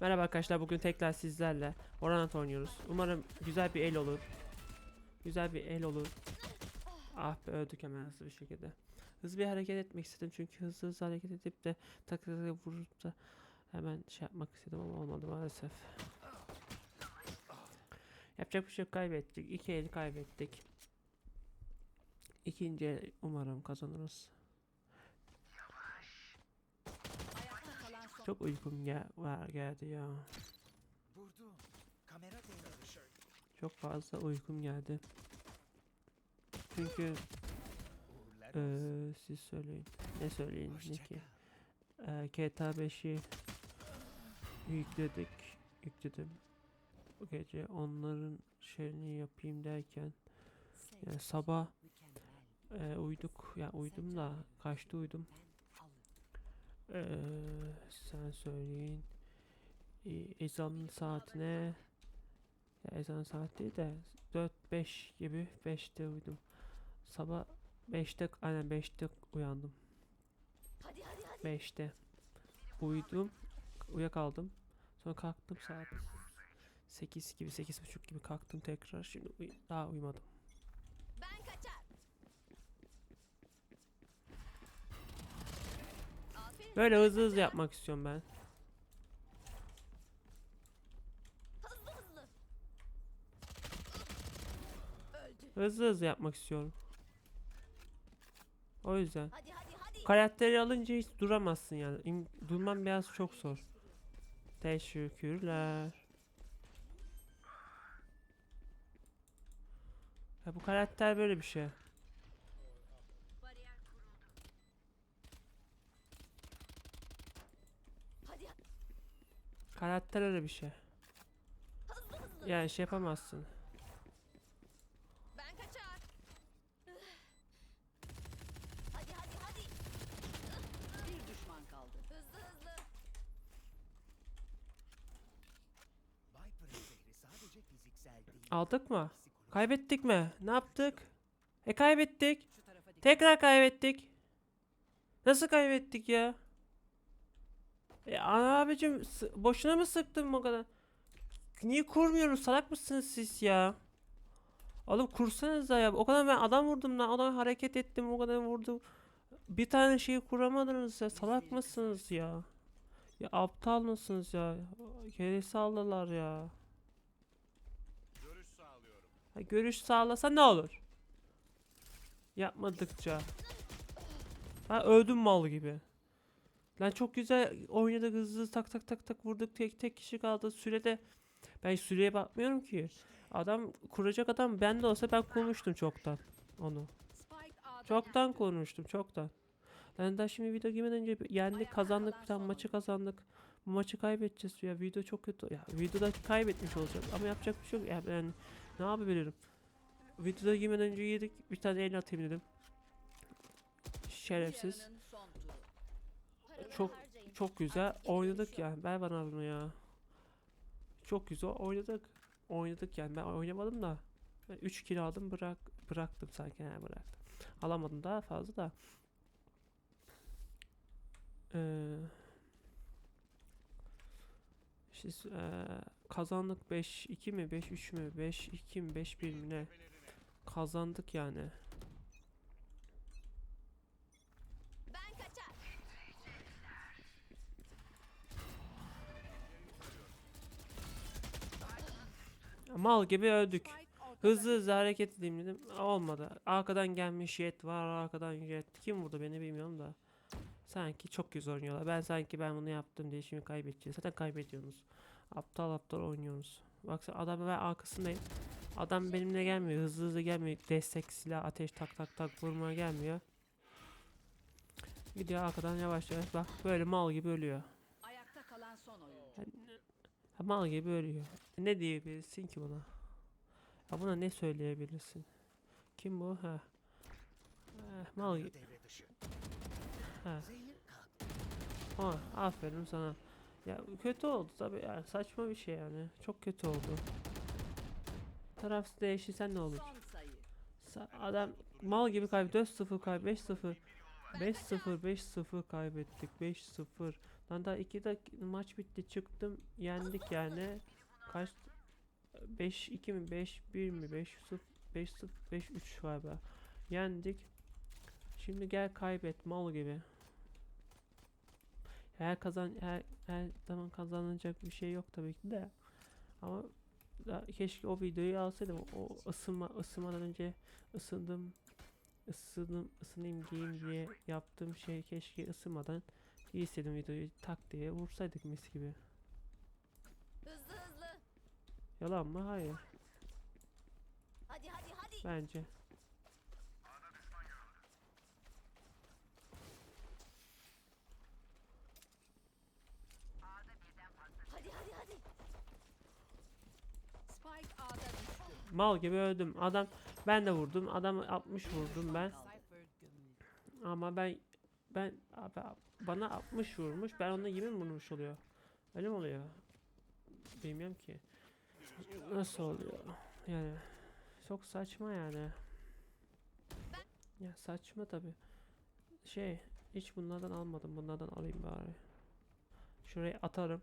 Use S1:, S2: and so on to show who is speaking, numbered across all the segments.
S1: Merhaba arkadaşlar bugün tekrar sizlerle Oranat oynuyoruz. Umarım güzel bir el olur. Güzel bir el olur. Ah be öldük hemen hızlı bir şekilde. Hızlı bir hareket etmek istedim çünkü hızlı hızlı hareket edip de tak vurup da hemen şey yapmak istedim ama olmadı maalesef. Yapacak bir şey yok kaybettik. İki el kaybettik. İkinci el umarım kazanırız. Çok uykum gel var geldi ya.
S2: Vurdum. Kamera.
S1: Çok fazla uykum geldi. Çünkü eee siz söyleyin. Ne söyleyin ne ki? Eee GTA 5'i yükledik. Yükledim. Bu gece onların şeyini yapayım derken yani sabah eee, uyuduk. Ya uyudum da kaçta uyudum? Eee sen söyleyin. E, ezanın saatine ya ezan saat değil de 4-5 gibi 5'te uyudum. Sabah 5'te aynen 5'te uyandım.
S3: Hadi hadi hadi.
S1: 5'te uyudum. Uyuyakaldım. Sonra kalktım saat 8 gibi 8.30 gibi kalktım tekrar. Şimdi uy- daha uyumadım.
S3: Ben kaçar. Aferin.
S1: Böyle hızlı hızlı yapmak istiyorum ben.
S3: Hızlı hızlı.
S1: Yapmak istiyorum. O yüzden. Karakteri alınca hiç duramazsın yani. İm- durman biraz çok zor. Teşekkürler. Ya bu karakter böyle bir şey.
S3: Hadi hadi.
S1: Karakter öyle bir şey. Yani şey yapamazsın.
S3: Ben kaçar. Hadi hadi hadi. Bir düşman kaldı. Hızlı hızlı.
S2: Viper'ın zehri sadece fiziksel değil.
S1: Aldık mı? Kaybettik mi? Ne yaptık? E kaybettik. Tekrar kaybettik. Nasıl kaybettik ya? E abicim boşuna mı sıktım o kadar? Niye kurmuyorsunuz? Salak mısınız siz ya? Oğlum kursanız ya. O kadar ben adam vurdum lan. O kadar hareket ettim. O kadar vurdum. Bir tane şeyi kuramadınız ya. Salak mısınız ya? Ya aptal mısınız ya? Gerisi aldılar ya.
S4: Görüş sağlıyorum.
S1: Ha, görüş sağlasa ne olur? Yapmadıkça. Ha öldüm mal gibi. Lan çok güzel oynadık hızlı tak tak tak tak vurduk tek tek kişi kaldı sürede. Ben süreye bakmıyorum ki. Adam kuracak adam ben de olsa ben kurmuştum çoktan onu. Çoktan konuştum çoktan. Ben daha şimdi video girmeden önce yendik kazandık bir tane maçı kazandık. Bu maçı kaybedeceğiz ya video çok kötü. Ya videoda kaybetmiş olacağız ama yapacak bir şey yok. Ya ben ne yapabilirim? Videoda girmeden önce yedik bir tane el atayım dedim. Şerefsiz. Çok çok güzel oynadık yani. Ver bana bunu ya. Çok güzel oynadık. Oynadık yani ben oynamadım da. 3 kill aldım bırak bıraktım sanki yani bıraktım. Alamadım daha fazla da. Ee, işte eee, kazandık 5 2 mi 5 3 mü 5 2 mi 5 1 mi ne? Kazandık yani.
S3: Ben kaçar.
S1: Mal gibi öldük. Hızlı hızlı hareket edeyim dedim. Olmadı. Arkadan gelmiş jet var. Arkadan jet. Kim vurdu beni bilmiyorum da. Sanki çok güzel oynuyorlar. Ben sanki ben bunu yaptım diye şimdi kaybedeceğiz. Zaten kaybediyorsunuz. Aptal aptal oynuyorsunuz. Baksana adam ben arkasındayım. Adam benimle gelmiyor. Hızlı hızlı gelmiyor. Destek silah ateş tak tak tak vurmaya gelmiyor. Gidiyor arkadan yavaş yavaş bak böyle mal gibi ölüyor. Mal gibi ölüyor. Ne diyebilirsin ki buna? Ya buna ne söyleyebilirsin? Kim bu? Ha. Eh, mal gibi. Ha. Ha, aferin sana. Ya kötü oldu tabii yani saçma bir şey yani. Çok kötü oldu. Taraf değişirsen ne olur? Sa- adam mal gibi kaybetti. 4-0 kay 5-0. 5-0 5-0 kaybettik. 5-0. Lan daha 2 dakika maç bitti çıktım yendik yani. Kaç 5 2 mi 5 1 mi 5 0 5 0 5 3 galiba. Yendik. Şimdi gel kaybet mal gibi. Her kazan her, her zaman kazanılacak bir şey yok tabii ki de. Ama da keşke o videoyu alsaydım. O ısınma ısınmadan önce ısındım ısınım ısınayım giyeyim diye yaptığım şey keşke ısınmadan giyseydim videoyu tak diye vursaydık mis gibi.
S3: Hızlı hızlı.
S1: Yalan mı? Hayır.
S3: Hadi hadi hadi.
S1: Bence.
S3: Hadi hadi hadi.
S5: Spike A'da düştü.
S1: Mal gibi öldüm. Adam ben de vurdum. Adam 60 vurdum ben. Ama ben ben abi, bana 60 vurmuş. Ben ona 20 vurmuş oluyor. Öyle mi oluyor? Bilmiyorum ki. Nasıl oluyor? Yani çok saçma yani. Ya saçma tabi. Şey hiç bunlardan almadım. Bunlardan alayım bari. Şuraya atarım.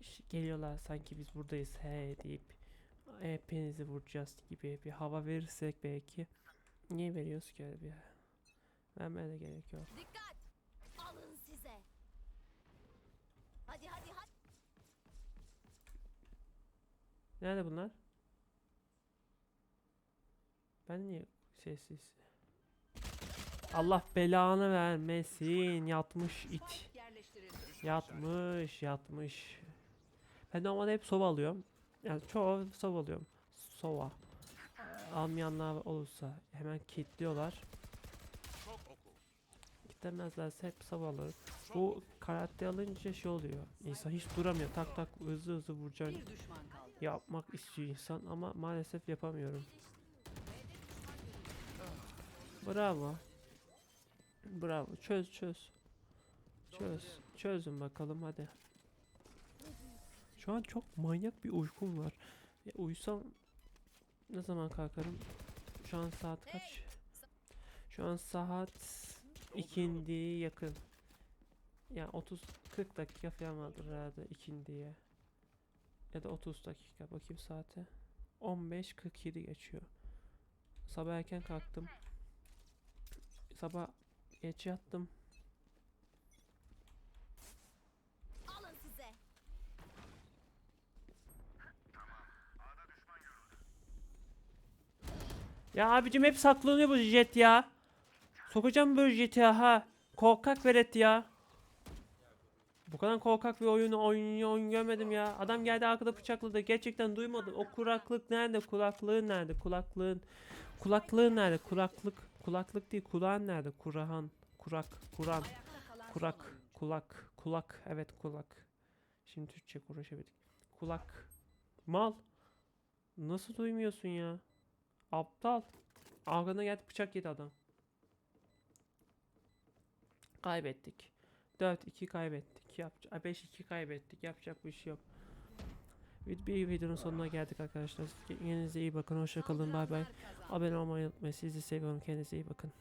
S1: İşte geliyorlar sanki biz buradayız he deyip hepinizi vuracağız gibi bir hava verirsek belki. Niye veriyoruz ki öyle bir Vermeye de gerek yok.
S3: Dikkat. Alın size. Hadi hadi hadi.
S1: Nerede bunlar? Ben niye sessiz? Allah belanı vermesin. Yatmış it. Yatmış, yatmış. Ben normalde hep sova alıyorum. Yani çoğu sova alıyorum. Sova. Almayanlar olursa hemen kilitliyorlar. Kitlemezlerse hep sova alırım. Bu karakter alınca şey oluyor. İnsan hiç duramıyor. Tak tak hızlı hızlı
S5: kaldı.
S1: yapmak istiyor insan ama maalesef yapamıyorum. Bravo. Bravo. Çöz çöz. Çöz. Çözün bakalım hadi. Şu an çok manyak bir uykum var. Ya uyusam ne zaman kalkarım? Şu an saat kaç? Şu an saat ikindiye yakın. Yani 30 40 dakika falan vardır herhalde ikindiye. Ya da 30 dakika bakayım saate. 15.47 geçiyor. Sabah erken kalktım. Sabah geç yattım.
S3: Alın size.
S1: Ya abicim hep saklanıyor bu jet ya. Sokacağım böyle jeti ha. Korkak veret ya. Bu kadar korkak bir oyunu oyun, oyun görmedim ya. Adam geldi arkada bıçakladı. Gerçekten duymadım. O kuraklık nerede? Kulaklığın nerede? Kulaklığın. Kulaklığın nerede? Kulaklık. Kulaklık değil. Kulağın nerede? Kurahan. Kurak. Kuran. Kurak, kulak, kulak, evet kulak. Şimdi Türkçe konuşabildik. Kulak. Mal. Nasıl duymuyorsun ya? Aptal. Arkana geldi bıçak yedi adam. Kaybettik. 4-2 kaybettik. Yapacak 5-2 kaybettik. Yapacak bir şey yok. Bir, videonun sonuna geldik arkadaşlar. Kendinize iyi bakın. Hoşça kalın. Bay bay. Abone olmayı unutmayın. Sizi seviyorum. Kendinize iyi bakın.